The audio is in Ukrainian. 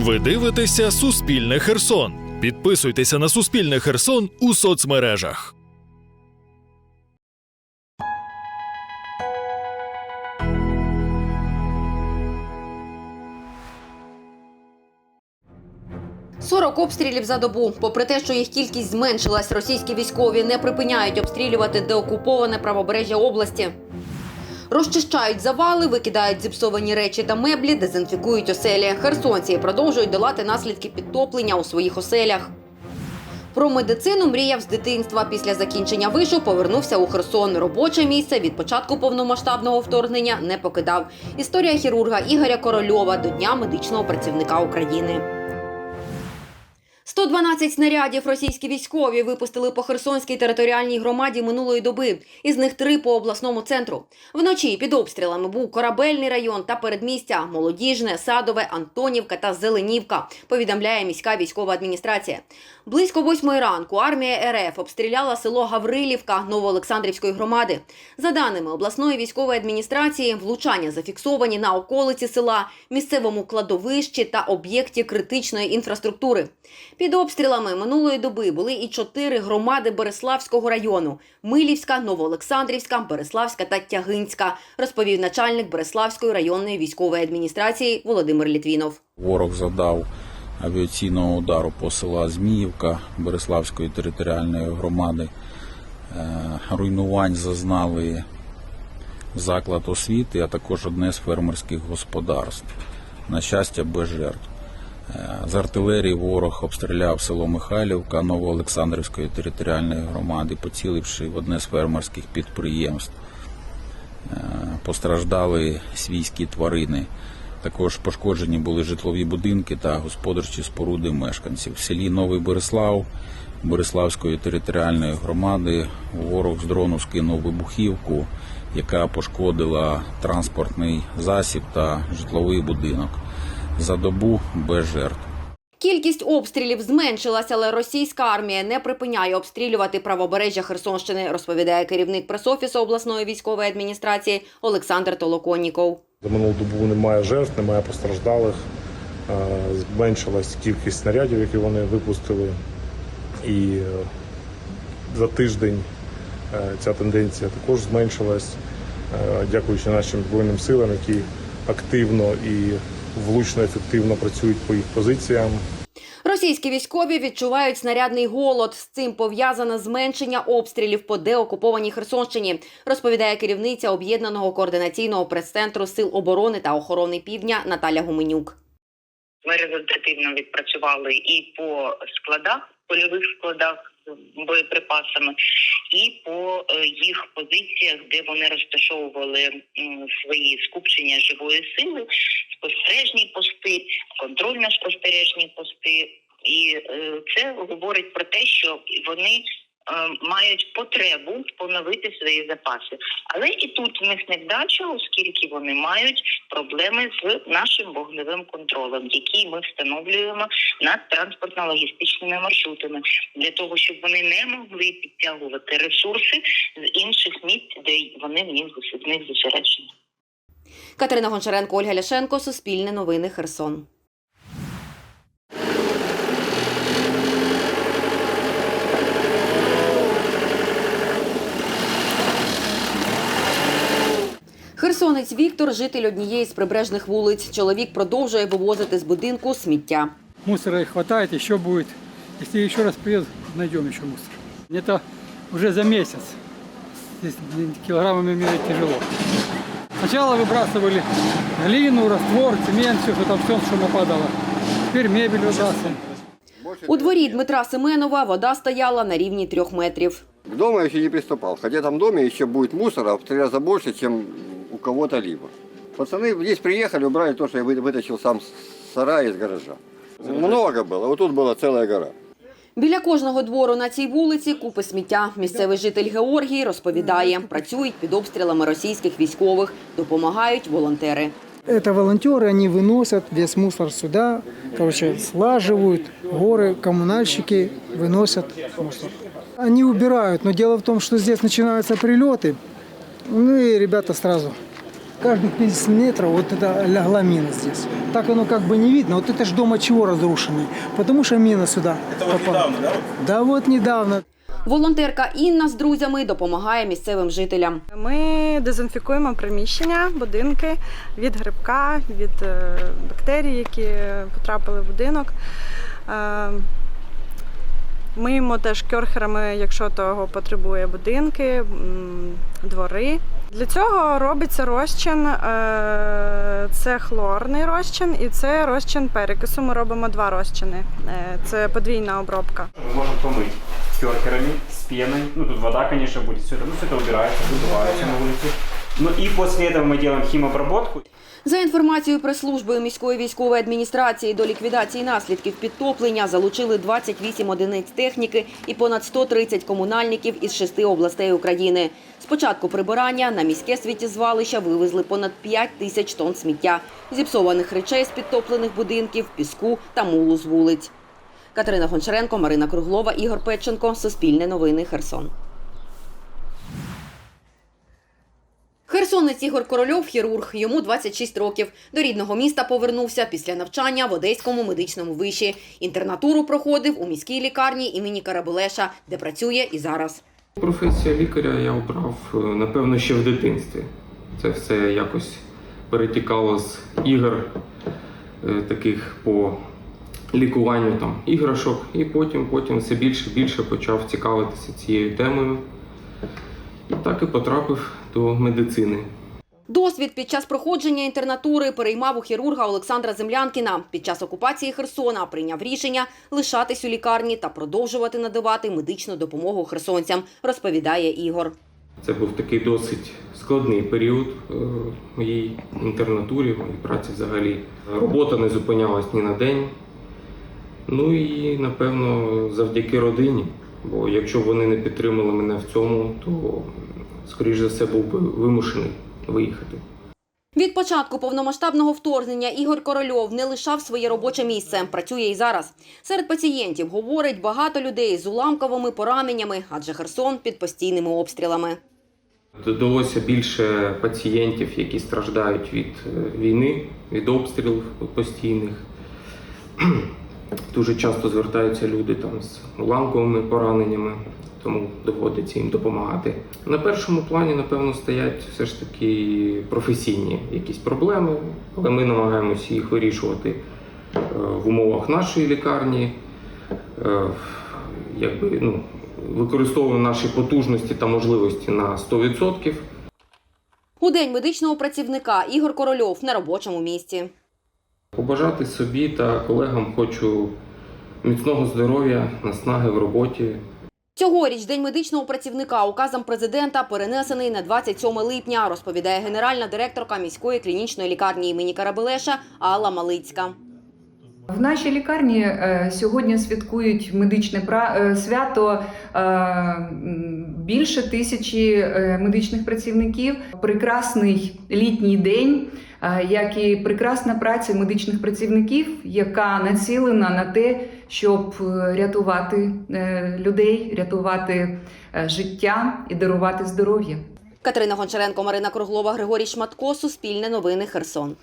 Ви дивитеся Суспільне Херсон. Підписуйтеся на Суспільне Херсон у соцмережах. – 40 обстрілів за добу. Попри те, що їх кількість зменшилась, російські військові не припиняють обстрілювати деокуповане правобережжя області. Розчищають завали, викидають зіпсовані речі та меблі, дезінфікують оселі. Херсонці продовжують долати наслідки підтоплення у своїх оселях. Про медицину мріяв з дитинства. Після закінчення вишу повернувся у Херсон. Робоче місце від початку повномасштабного вторгнення не покидав. Історія хірурга Ігоря Корольова до Дня медичного працівника України. 112 снарядів російські військові випустили по Херсонській територіальній громаді минулої доби. Із них три по обласному центру. Вночі під обстрілами був корабельний район та передмістя Молодіжне, Садове, Антонівка та Зеленівка. Повідомляє міська військова адміністрація. Близько восьмої ранку армія РФ обстріляла село Гаврилівка Новоолександрівської громади. За даними обласної військової адміністрації, влучання зафіксовані на околиці села, місцевому кладовищі та об'єкті критичної інфраструктури. Під обстрілами минулої доби були і чотири громади Береславського району: Милівська, Новоолександрівська, Береславська та Тягинська, розповів начальник Береславської районної військової адміністрації Володимир Літвінов. Ворог завдав авіаційного удару по села Зміївка Береславської територіальної громади. Е, Руйнувань зазнали заклад освіти, а також одне з фермерських господарств. На щастя, без жертв. Е, З артилерії ворог обстріляв село Михайлівка Новоолександрівської територіальної громади, поціливши в одне з фермерських підприємств. Е, Постраждали свійські тварини. Також пошкоджені були житлові будинки та господарчі споруди мешканців. В селі Новий Борислав Бориславської територіальної громади ворог з дрону скинув вибухівку, яка пошкодила транспортний засіб та житловий будинок. За добу без жертв. Кількість обстрілів зменшилася, але російська армія не припиняє обстрілювати правобережжя Херсонщини, розповідає керівник пресофісу обласної військової адміністрації Олександр Толоконніков. За минулу добу немає жертв, немає постраждалих. Е, Зменшилась кількість снарядів, які вони випустили. І е, за тиждень е, ця тенденція також зменшилась, дякуючи нашим Збройним силам, які активно і влучно ефективно працюють по їх позиціям. Російські військові відчувають снарядний голод. З цим пов'язане зменшення обстрілів по деокупованій Херсонщині, розповідає керівниця об'єднаного координаційного прес-центру сил оборони та охорони півдня Наталя Гуменюк. Ми результативно відпрацювали і по складах, польових складах боєприпасами, і по е, їх позиціях, де вони розташовували свої скупчення живої сили, спостережні пости, контрольно-спостережні пости. І е, це говорить про те, що вони е, мають потребу поновити свої запаси. Але і тут в них невдача, оскільки вони мають проблеми з нашим вогневим контролем, який ми встановлюємо над транспортно-логістичними маршрутами, для того, щоб вони не могли підтягувати ресурси з інших місць, де вони в них зосереджені. Катерина Гончаренко, Ольга Ляшенко, Суспільне новини, Херсон. Херсонець Віктор, житель однієї з прибережних вулиць. Чоловік продовжує вивозити з будинку сміття. Мусора хватает, еще будет. Если еще раз приедут, найдем еще мусор. Это уже за месяц. Здесь килограммами мерить тяжело. Сначала выбрасывали глину, раствор, цемент, все, что там все, что нападало. Теперь мебель выбрасываем. У дворі Дмитра Семенова вода стояла на рівні трьох метрів. К дому я еще не приступал, хотя там в доме еще будет мусора в три раза больше, чем у кого-то либо. Пацаны здесь приехали, убрали то, что я вы- вытащил сам с сарая из гаража. Много было, вот тут была целая гора. Біля кожного двору на цій вулиці купи сміття. Місцевий житель Георгій розповідає, працюють під обстрілами російських військових, допомагають волонтери. Это волонтеры, они выносят весь мусор сюда, короче, слаживают, горы, коммунальщики выносят мусор. Они убирают, но дело в том, что здесь начинаются прилеты, ну и ребята сразу Каждых 50 метров вот это лягла мина здесь. Так оно как бы не видно. Вот это ж дома чего разрушенный? Потому что мина сюда Это вот недавно, да? Да вот недавно. Волонтерка Інна з друзями допомагає місцевим жителям. Ми дезінфікуємо приміщення, будинки від грибка, від е, бактерій, які потрапили в будинок. Е, Миємо теж кьорхерами, якщо того потребує будинки, м, двори. Для цього робиться розчин. е, Це хлорний розчин і це розчин перекису. Ми робимо два розчини. Е, Це подвійна обробка. Мы можем помыть керкерами с пеной. Ну, тут вода, конечно, будет. Все это, ну, все это убирается, выбивается на улицу. Ну и после этого мы делаем химобработку. За інформацією прес-служби міської військової адміністрації до ліквідації наслідків підтоплення залучили 28 одиниць техніки і понад 130 комунальників із шести областей України. З початку прибирання на міське сміттєзвалище вивезли понад 5 тисяч тонн сміття, зіпсованих речей з підтоплених будинків, піску та мулу з вулиць. Катерина Гончаренко, Марина Круглова, Ігор Петченко. Суспільне новини. Херсон. Херсонець Ігор Корольов – хірург. Йому 26 років. До рідного міста повернувся після навчання в Одеському медичному виші. Інтернатуру проходив у міській лікарні імені Карабулеша, де працює і зараз. Професія лікаря я обрав, е, напевно, ще в дитинстві. Це все якось перетікало з ігор е, таких по лікуванню там іграшок, і потім, потім все більше і більше почав цікавитися цією темою. І так і потрапив до медицини. Досвід під час проходження інтернатури переймав у хірурга Олександра Землянкіна. Під час окупації Херсона прийняв рішення лишатись у лікарні та продовжувати надавати медичну допомогу херсонцям, розповідає Ігор. Це був такий досить складний період е, моїй інтернатурі, моїй праці взагалі. Робота не зупинялась ні на день. Ну і напевно завдяки родині. Бо якщо б вони не підтримали мене в цьому, то скоріш за все був би вимушений виїхати. Від початку повномасштабного вторгнення Ігор Корольов не лишав своє робоче місце. Працює і зараз. Серед пацієнтів говорить багато людей з уламковими пораненнями, адже Херсон під постійними обстрілами. Додалося більше пацієнтів, які страждають від е, війни, від обстрілів постійних. Дуже часто звертаються люди там з уламковими пораненнями, тому доводиться їм допомагати. На першому плані, напевно, стоять все ж таки професійні якісь проблеми, але ми намагаємося їх вирішувати е, в умовах нашої лікарні. Е, Якби, ну, використовуємо наші потужності та можливості на 100%. У день медичного працівника Ігор Корольов на робочому місці. Побажати собі та колегам хочу міцного здоров'я, наснаги в роботі, Цьогоріч День медичного працівника указом президента перенесений на 27 липня, розповідає генеральна директорка міської клінічної лікарні імені Карабелеша Алла Малицька. В нашій лікарні е, сьогодні святкують медичне е, свято е, більше тисячі медичних працівників. Прекрасний літній день, як і прекрасна праця медичних працівників, яка націлена на те, щоб е, рятувати е, людей, рятувати е, життя і дарувати здоров'я. Катерина Гончаренко, Марина Круглова, Григорій Шматко, Суспільне новини, Херсон.